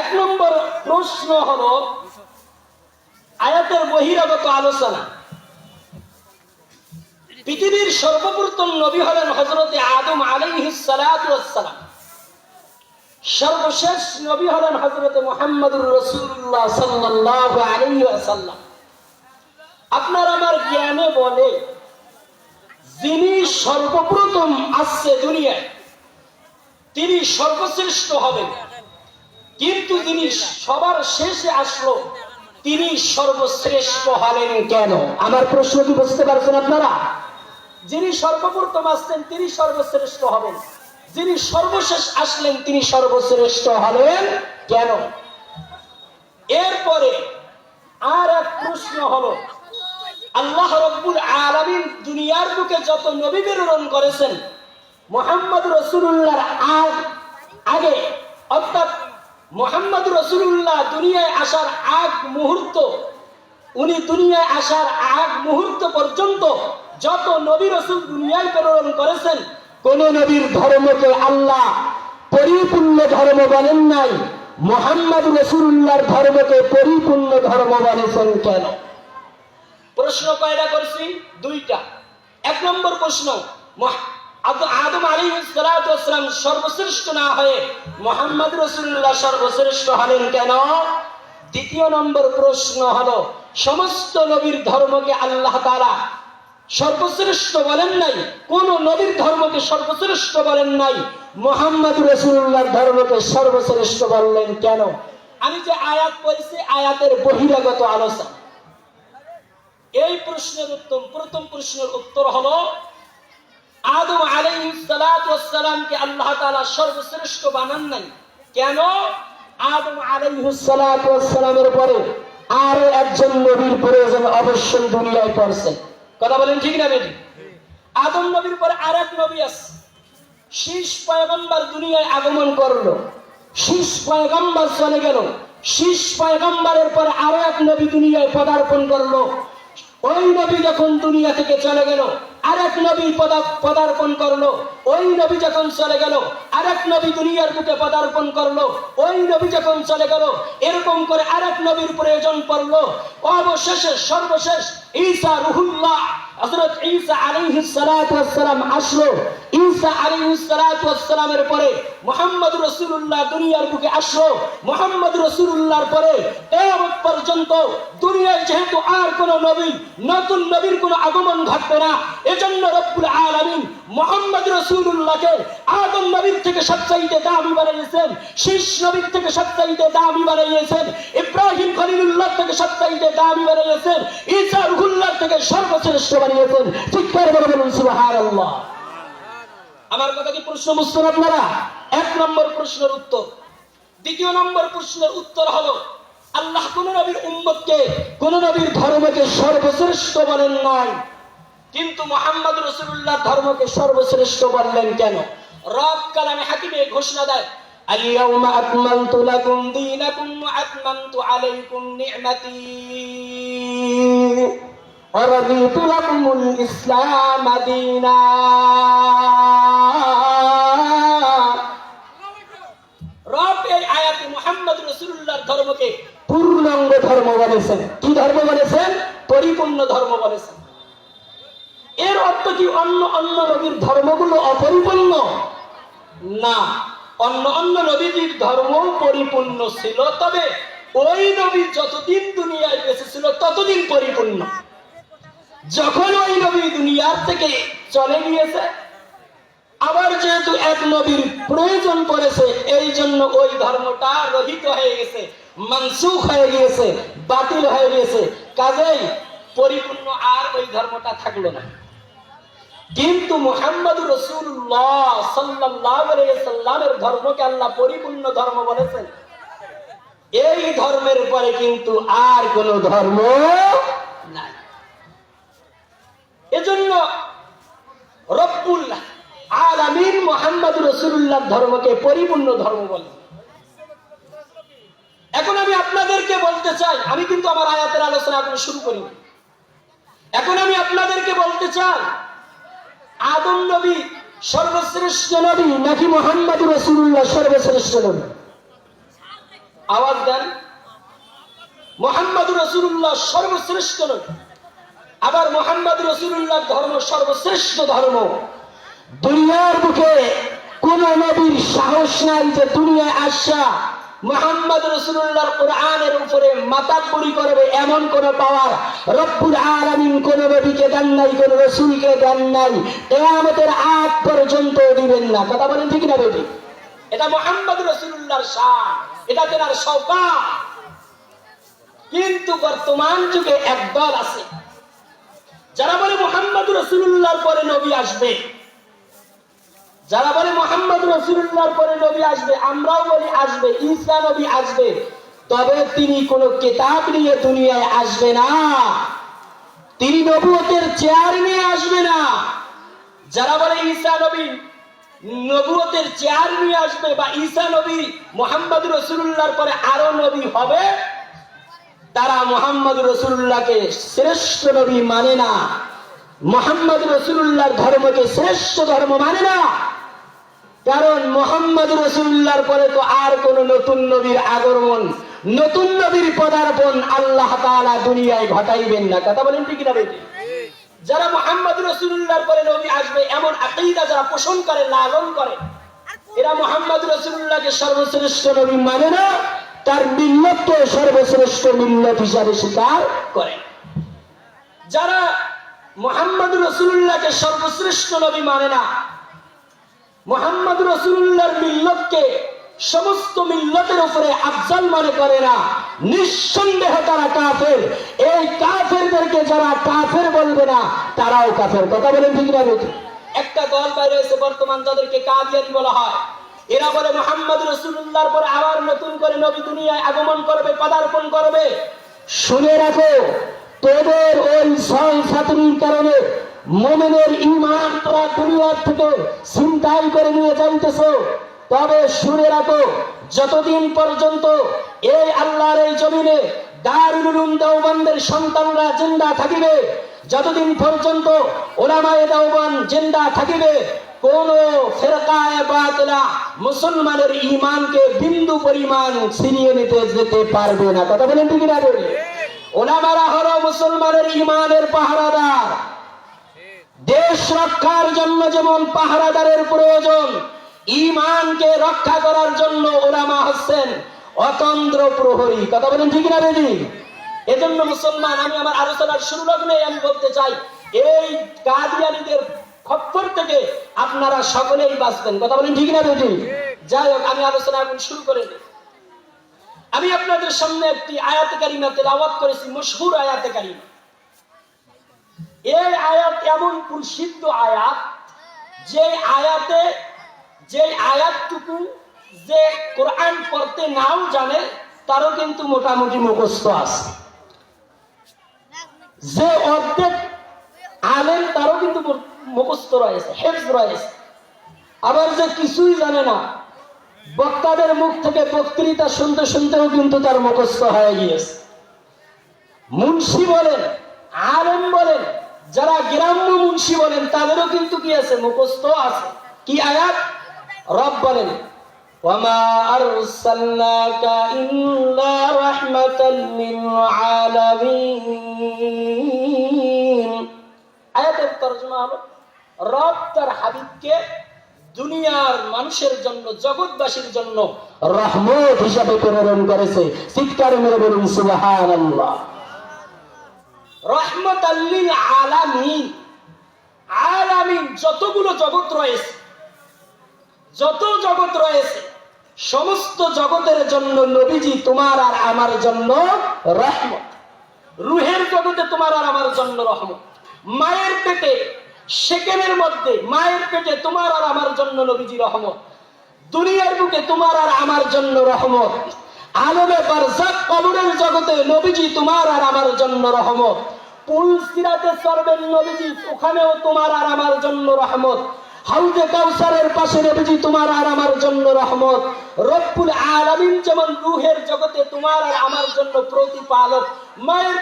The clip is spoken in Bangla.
এক নম্বর প্রশ্ন হলো, আয়াতের বহিরাগত আলোচনা। পৃথিবীর সর্বপ্রথম নবী হলেন হজরতে আদম ওয়াসসালাম। সর্বশেষ নবী হলেন হজরতে মোহাম্মদুর রসুল্লাহ সাল্লাল্লাহু আলাইহি ওয়াসাল্লাম। আপনার আমার জ্ঞানে বলে, যিনি সর্বপ্রথম আসছে দুনিয়ায়, তিনি সর্বশ্রেষ্ঠ হবেন। কিন্তু যিনি সবার শেষে আসলো, তিনি সর্বশ্রেষ্ঠ হলেন কেন? আমার প্রশ্ন কি বুঝতে পারছেন আপনারা? যিনি সর্বপ্রথম আসছেন, তিনি সর্বশ্রেষ্ঠ হবেন। যিনি সর্বশেষ আসলেন, তিনি সর্বশ্রেষ্ঠ হলেন কেন? এরপরে আর এক প্রশ্ন হলো, আল্লাহ রব্বুল আলামিন দুনিয়ার বুকে যত নবী প্রেরণ করেছেন, মোহাম্মদ রসুল্লাহর আগ আগে, অর্থাৎ মোহাম্মদ রসুল্লাহ দুনিয়ায় আসার আগ মুহূর্ত, উনি দুনিয়ায় আসার আগ মুহূর্ত পর্যন্ত যত নবী রসুল দুনিয়ায় প্রেরণ করেছেন, কোন নবীর ধর্মকে আল্লাহ পরিপূর্ণ ধর্ম বলেন নাই। মোহাম্মদ রসুল্লাহর ধর্মকে পরিপূর্ণ ধর্ম বলেছেন কেন? প্রশ্ন কয়টা করছি? দুইটা। এক নম্বর প্রশ্ন সর্বশ্রেষ্ঠ না হয়ে রসুল্লাহ সর্বশ্রেষ্ঠ হলেন কেন? দ্বিতীয় নম্বর প্রশ্ন হলো, সমস্ত নবীর ধর্মকে সর্বশ্রেষ্ঠ বলেন নাই, কোন নবীর ধর্মকে সর্বশ্রেষ্ঠ বলেন নাই, মোহাম্মদ রসুল্লাহর ধর্মকে সর্বশ্রেষ্ঠ বললেন কেন? আমি যে আয়াত পড়েছি, আয়াতের বহিরাগত আলোচনা। এই প্রশ্নের উত্তম, প্রথম প্রশ্নের উত্তর হলো আদম আলাইহিসসালামকে আল্লাহ তাআলা সর্বশ্রেষ্ঠ বানান নাই। কেন? আদম আলাইহিসসালামের পরে আর একজন নবীর প্রয়োজন অবশ্যই দুনিয়ায় পড়ছে। কথা বলেন ঠিক না বেটি? আদম নবীর পরে আর এক নবী আছে। শীষ পয়গম্বর দুনিয়ায় আগমন করল। শীষ পয়গম্বর চলে গেল। শীষ পয়গম্বরের পরে আরও এক নবী দুনিয়ায় পদার্পণ করল। ওই নবী যখন দুনিয়া থেকে চলে গেল, আরেক নবী পদা- পদার্পণ করল। ওই নবী যখন চলে গেল, আরেক নবী দুনিয়ার বুকে পদার্পণ করল। ওই নবী যখন চলে গেল, এরকম করে আরেক নবীর প্রয়োজন পড়ল। অবশেষে সর্বশেষ ঈসা রুহুল্লাহ, হযরত ঈসা ওয়াস সালাম আসলো। ঈসা ওয়াস সালামের পরে মুহাম্মদ রাসূলুল্লাহ দুনিয়ার বুকে আসলো। মুহাম্মদ রাসূলুল্লাহর পরে কিয়ামত পর্যন্ত দুনিয়ায় যেহেতু আর কোন নবী, নতুন নবীর কোন আগমন ঘটবে না। এজন্য রব্বুল আলামিন মুহাম্মদ রাসূলুল্লাহকে আদম নবীর থেকে সবচাইতে দামি বানিয়েছেন, শীর্ষ নবীর থেকে সবচাইতে দামি বানিয়েছেন, ইব্রাহিম খলিলুল্লাহ থেকে সবচাইতে দামি বানিয়েছেন, ঈসা রুহুল্লাহ থেকে সর্বশ্রেষ্ঠ বানিয়েছেন। ঠিক করে বলুন সুবহানাল্লাহ। আমার কথা কি প্রশ্ন বুঝছেন আপনারা এক নম্বর প্রশ্নের উত্তর দ্বিতীয় নম্বর প্রশ্নের উত্তর হলো আল্লাহ কোন নবীর উম্মতকে কোন নবীর ধর্মকে সর্বশ্রেষ্ঠ বলেন নয় কিন্তু মোহাম্মদ রসুল্লাহ ধর্মকে সর্বশ্রেষ্ঠ বললেন কেন রব কালামে হাকিমে ঘোষণা দেয় اليوم أكملت لكم دينكم وأتممت عليكم نعمتي ورضيت لكم الإسلام دينا বলেছেন। কি ধর্ম বলেছেন? পরিপূর্ণ ধর্ম বলেছেন। এর অর্থ কি অন্য অন্য নবীর ধর্মগুলো অপরিপূর্ণ? না। অন্য অন্য নবীদের ধর্ম পরিপূর্ণ ছিল, তবে ওই নবী যতদিন দুনিয়ায় বেঁচে ছিল ততদিন পরিপূর্ণ। যখন ওই নবী দুনিয়ার থেকে চলে গিয়েছে, আবার যেহেতু এক নবীর প্রয়োজন পড়েছে এই জন্য ওই ধর্মটা রহিত হয়ে গেছে। মানসুখ হয়ে গিয়েছে, বাতিল হয়ে গিয়েছে। কাজেই পরিপূর্ণ আর ওই ধর্মটা থাকল না। কিন্তু মোহাম্মদ রসুল্লাহ সাল্লামের ধর্মকে আল্লাহ পরিপূর্ণ ধর্ম বলেছেন। এই ধর্মের পরে কিন্তু আর কোন ধর্ম নাই। এজন্য রব্বুল আলামিন মোহাম্মদ রসুল্লাহ ধর্মকে পরিপূর্ণ ধর্ম বলে এখন আমি আপনাদেরকে বলতে চাই, আমি কিন্তু আমার আয়াতের আলোচনা এখন শুরু করি এখন আমি আপনাদেরকে বলতে চাই, আদম নবী সর্বশ্রেষ্ঠ নবী নাকি মোহাম্মদ রসুল্লাহ সর্বশ্রেষ্ঠ নবী? আওয়াজ দেন। মোহাম্মদ রসুল্লাহ সর্বশ্রেষ্ঠ নবী। আবার মোহাম্মদ রসুল্লাহ ধর্ম সর্বশ্রেষ্ঠ ধর্ম। দুনিয়ার বুকে কোন নবীর সাহস নাই যে দুনিয়ায় আসা মোহাম্মদ রসুল্লাহর কোরআনের উপরে মাতাব্বরি করবে এমন কোন পাওয়ার রব্বুল আলামিন কোন নবীকে দেন নাই, কোন রসুলকে দেন নাই। কেয়ামতের আগ পর্যন্ত দিবেন না। কথা বলেন ঠিক না বেটি এটা মোহাম্মদ রসুল্লাহর শান, এটা তেনার সৌকা কিন্তু বর্তমান যুগে একদল আছে। যারা বলে মোহাম্মদ রসুল্লাহর পরে নবী আসবে যারা বলে মোহাম্মদ রসুল্লাহর পরে নবী আসবে, আমরাও বলি আসবে, ঈসা নবী আসবে। তবে তিনি কোন কিতাব নিয়ে দুনিয়ায় আসবে না। তিনি নবুয়তের চেয়ার নিয়ে আসবে না। যারা বলে ঈসা নবী নবুয়তের চেয়ার নিয়ে আসবে বা ঈসা নবী মোহাম্মদ রসুল্লাহর পরে আরও নবী হবে, তারা মোহাম্মদ রসুল্লাহকে শ্রেষ্ঠ নবী মানে না। মোহাম্মদ রসুল্লাহর ধর্মকে শ্রেষ্ঠ ধর্ম মানে না। কারণ মোহাম্মদ রসুল্লাহর পরে তো আর কোন নতুন নবীর আগমন, নতুন নবীর পদার্পণ আল্লাহ তাআলা দুনিয়ায় ঘটাইবেন না। কথা বলেন ঠিক না যারা মোহাম্মদ রসুল্লাহর পরে নবী আসবে, এমন আকিদা যারা পোষণ করে, লালন করে, এরা মোহাম্মদ রসুল্লাহকে সর্বশ্রেষ্ঠ নবী মানে না, তার মিল্লতকে সর্বশ্রেষ্ঠ মিল্লত হিসাবে স্বীকার করে। যারা মোহাম্মদ রসুল্লাহকে সর্বশ্রেষ্ঠ নবী মানে না মোহাম্মদ রসুল্লাহর মিল্লতকে সমস্ত মিল্লতের উপরে আফজাল মনে করে না। নিঃসন্দেহে তারা কাফের। এই কাফেরদেরকে যারা কাফের বলবে না, তারাও কাফের। কথা বলেন ঠিক না একটা দল বাইরে হয়েছে, বর্তমান যাদেরকে কাদিয়ানি বলা হয়। এরা বলে মোহাম্মদ রসুল্লাহর পরে আবার নতুন করে নবী দুনিয়ায় আগমন করবে, পদার্পণ করবে। শুনে রাখো, তোদের ওই ছয় ছাত্রীর কারণে মোমেনের ইমান তোরা দুনিয়ার থেকে চিন্তাই করে নিয়ে যাইতেছ। তবে শুনে রাখো, যতদিন পর্যন্ত এই আল্লাহর এই জমিনে সন্তানরা জিন্দা থাকিবে, যতদিন পর্যন্ত ওলামায়ে জিন্দা থাকিবে, কোন ফেরকায় বাতলা মুসলমানের ইমানকে বিন্দু পরিমাণ ছিনিয়ে নিতে যেতে পারবে না। কথা বলেন ঠিক না ওলামারা হলো মুসলমানের ইমানের পাহারাদার। দেশ রক্ষার জন্য যেমন পাহারাদারের প্রয়োজন ইমানকে রক্ষা করার জন্য ওলামা হচ্ছেন অতন্ত্র প্রহরী। কথা বলেন ঠিক না বেদি? এজন্য মুসলমান, আমি আমার আলোচনার শুরু লগ্নে আমি বলতে চাই, এই কাদিয়ানিদের খপ্পর থেকে আপনারা সকলেই বাঁচবেন। কথা বলেন ঠিক না বেদি? যাই হোক, আমি আলোচনা এখন শুরু করে দিই। আমি আপনাদের সামনে একটি আয়াতে কারিমা তেলাওয়াত করেছি, মশহুর আয়াতে কারিমা। এই আয়াত এমন প্রসিদ্ধ আয়াত, যে আয়াতে, যে আয়াতটুকু যে কোরআন পড়তে নাও জানে, তারও কিন্তু মোটামুটি মুখস্থ আছে। যে অর্ধেক আলেন তারও কিন্তু মুখস্থ রয়েছে, হেফজ রয়েছে। আবার যে কিছুই জানে না, বক্তাদের মুখ থেকে বক্তৃতা শুনতে শুনতেও কিন্তু তার মুখস্থ হয়ে গিয়েছে। মুন্সি বলেন, আলেম যারা গ্রাম্য মুন্সি বলেন, তাদেরও কিন্তু কি আছে? মুখস্থ আছে। কি আয়াত? রব বলেন আয়াতের তরজমা দুনিয়ার মানুষের জন্য, জগৎবাসীর জন্য রহমত হিসাবে প্রেরণ করেছে। চিৎকার মেরে বলুন, সুবহানাল্লাহ। রহমত আল্লিল আলামিন। আলামিন, যতগুলো জগৎ রয়েছে, যত জগৎ রয়েছে, সমস্ত জগতের জন্য নবীজি তোমার আর আমার জন্য রহমত। রুহের জগতে তোমার আর আমার জন্য রহমত। মায়ের পেটে সেকেন্ডের মধ্যে মায়ের পেটে তোমার আর আমার জন্য নবীজি রহমত। দুনিয়ার বুকে তোমার আর আমার জন্য রহমত। আলমে বারজাক কবরের জগতে নবীজি তোমার আর আমার জন্য রহমত। পুল সিরাতে চড়বেন নবীজি, ওখানেও তোমার আর আমার জন্য রহমত। হাউজে কাউসারের পাশে নবীজি তোমার আর আমার জন্য রহমত। রব্বুল আলামিন যেমন রুহের জগতে তোমার আর আমার জন্য প্রতিপালক, মায়ের